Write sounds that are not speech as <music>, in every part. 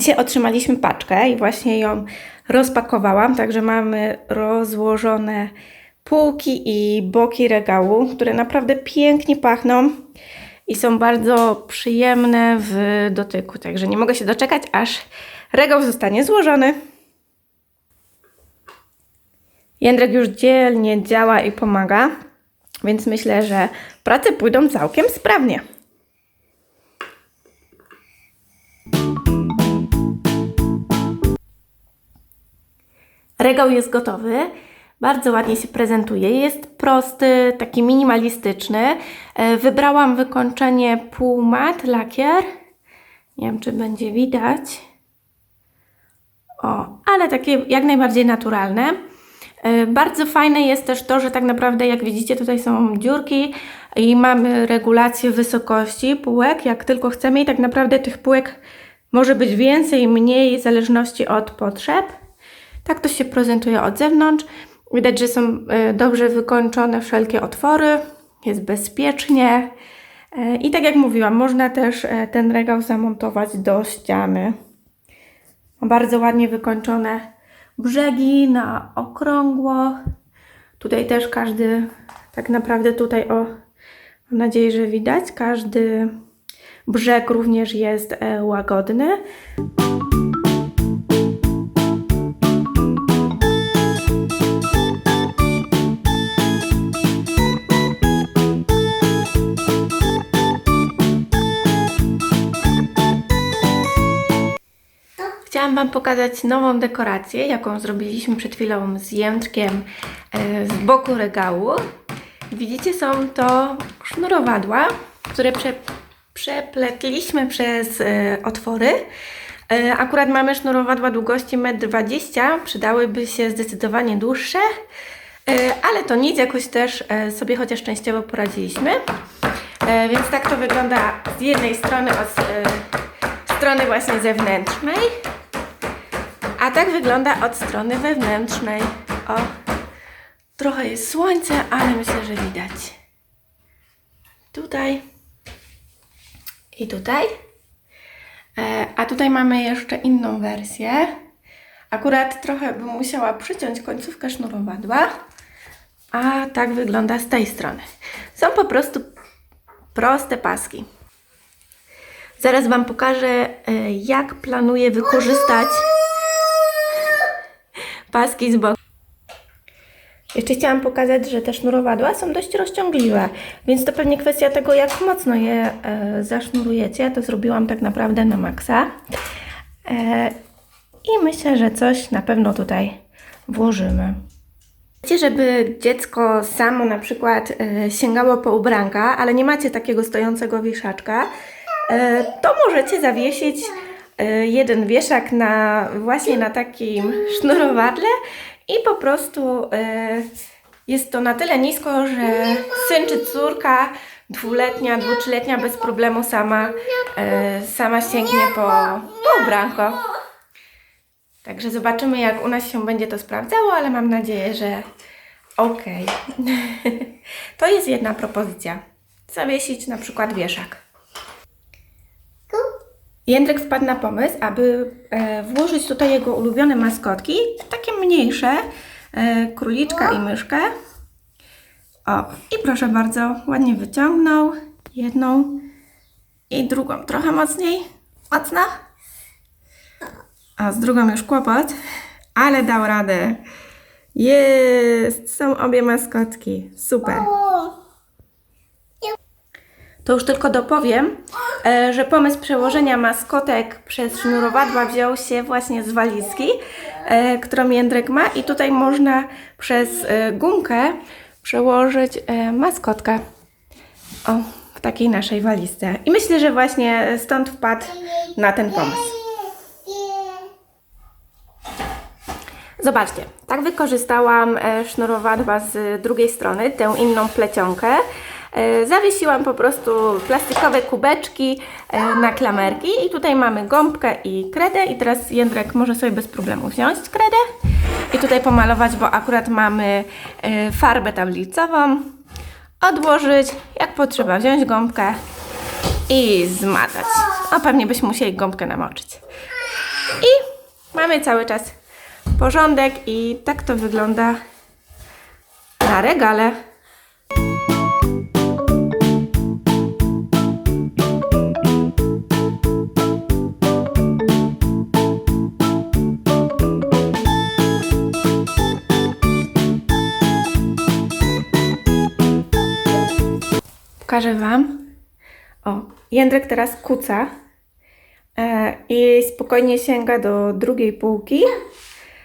Dzisiaj otrzymaliśmy paczkę i właśnie ją rozpakowałam, także mamy rozłożone półki i boki regału, które naprawdę pięknie pachną i są bardzo przyjemne w dotyku. Także nie mogę się doczekać, aż regał zostanie złożony. Jędrek już dzielnie działa i pomaga, więc myślę, że prace pójdą całkiem sprawnie. Regał jest gotowy. Bardzo ładnie się prezentuje. Jest prosty, taki minimalistyczny. E, Wybrałam wykończenie półmat lakier. Nie wiem, czy będzie widać. O, ale takie jak najbardziej naturalne. E, Bardzo fajne jest też to, że tak naprawdę, jak widzicie, tutaj są dziurki i mamy regulację wysokości półek, jak tylko chcemy, i tak naprawdę tych półek może być więcej, mniej, w zależności od potrzeb. Tak to się prezentuje od zewnątrz. Widać, że są e, dobrze wykończone wszelkie otwory, jest bezpiecznie. E, I tak jak mówiłam, można też e, ten regał zamontować do ściany. Bardzo ładnie wykończone brzegi na okrągło. Tutaj też każdy, tak naprawdę tutaj o, mam nadzieję, że widać, każdy brzeg również jest łagodny. Wam pokazać nową dekorację, jaką zrobiliśmy przed chwilą z jęczkiem e, z boku regału. Widzicie, są to sznurowadła, które prze, przepletliśmy przez e, otwory. E, akurat mamy sznurowadła długości 1,20 m, przydałyby się zdecydowanie dłuższe, ale to nic, jakoś też sobie chociaż częściowo poradziliśmy. Więc tak to wygląda z jednej strony od strony właśnie zewnętrznej. A tak wygląda od strony wewnętrznej. O, trochę jest słońce, ale myślę, że widać. Tutaj i tutaj. E, a tutaj mamy jeszcze inną wersję. Akurat trochę bym musiała przyciąć końcówkę sznurowadła. A tak wygląda z tej strony. Są po prostu proste paski. Zaraz Wam pokażę, e, jak planuję wykorzystać paski z boku. Jeszcze chciałam pokazać, że te sznurowadła są dość rozciągliwe, więc to pewnie kwestia tego, jak mocno je e, zasznurujecie. Ja to zrobiłam tak naprawdę na maksa. E, I myślę, że coś na pewno tutaj włożymy. Wiecie, żeby dziecko samo na przykład e, sięgało po ubranka, ale nie macie takiego stojącego wieszaczka, e, to możecie zawiesić jeden wieszak na, właśnie na takim sznurowadle i po prostu e, jest to na tyle nisko, że syn czy córka dwuletnia, dwutrzyletnia bez problemu sama, e, sama sięgnie po, po ubranko. Także zobaczymy, jak u nas się będzie to sprawdzało, ale mam nadzieję, że okej. <laughs> to jest jedna propozycja. Zawiesić na przykład wieszak. Jędrek wpadł na pomysł, aby e, włożyć tutaj jego ulubione maskotki, takie mniejsze, e, króliczka i myszkę. O, i proszę bardzo, ładnie wyciągnął jedną i drugą. Trochę mocniej. Mocno. A z drugą już kłopot, ale dał radę. Jest! Są obie maskotki. Super. To już tylko dopowiem, e, że pomysł przełożenia maskotek przez sznurowadła wziął się właśnie z walizki, e, którą Jędrek ma i tutaj można przez e, gumkę przełożyć maskotkę. O, w takiej naszej walizce. I myślę, że właśnie stąd wpadł na ten pomysł. Zobaczcie, tak wykorzystałam sznurowadła z drugiej strony, tę inną plecionkę. E, Zawiesiłam po prostu plastikowe kubeczki e, na klamerki i tutaj mamy gąbkę i kredę i teraz Jędrek może sobie bez problemu wziąć kredę i tutaj pomalować, bo akurat mamy e, farbę tablicową, odłożyć, jak potrzeba wziąć gąbkę i zmazać. A pewnie byśmy musieli gąbkę namoczyć. I mamy cały czas porządek i tak to wygląda na regale. Pokażę Wam. O, Jędrek teraz kuca e, i spokojnie sięga do drugiej półki,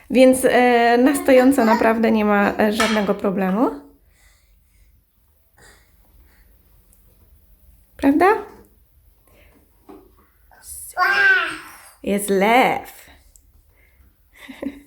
więc e, na stojąco naprawdę nie ma e, żadnego problemu. Prawda? Jest lew. <laughs>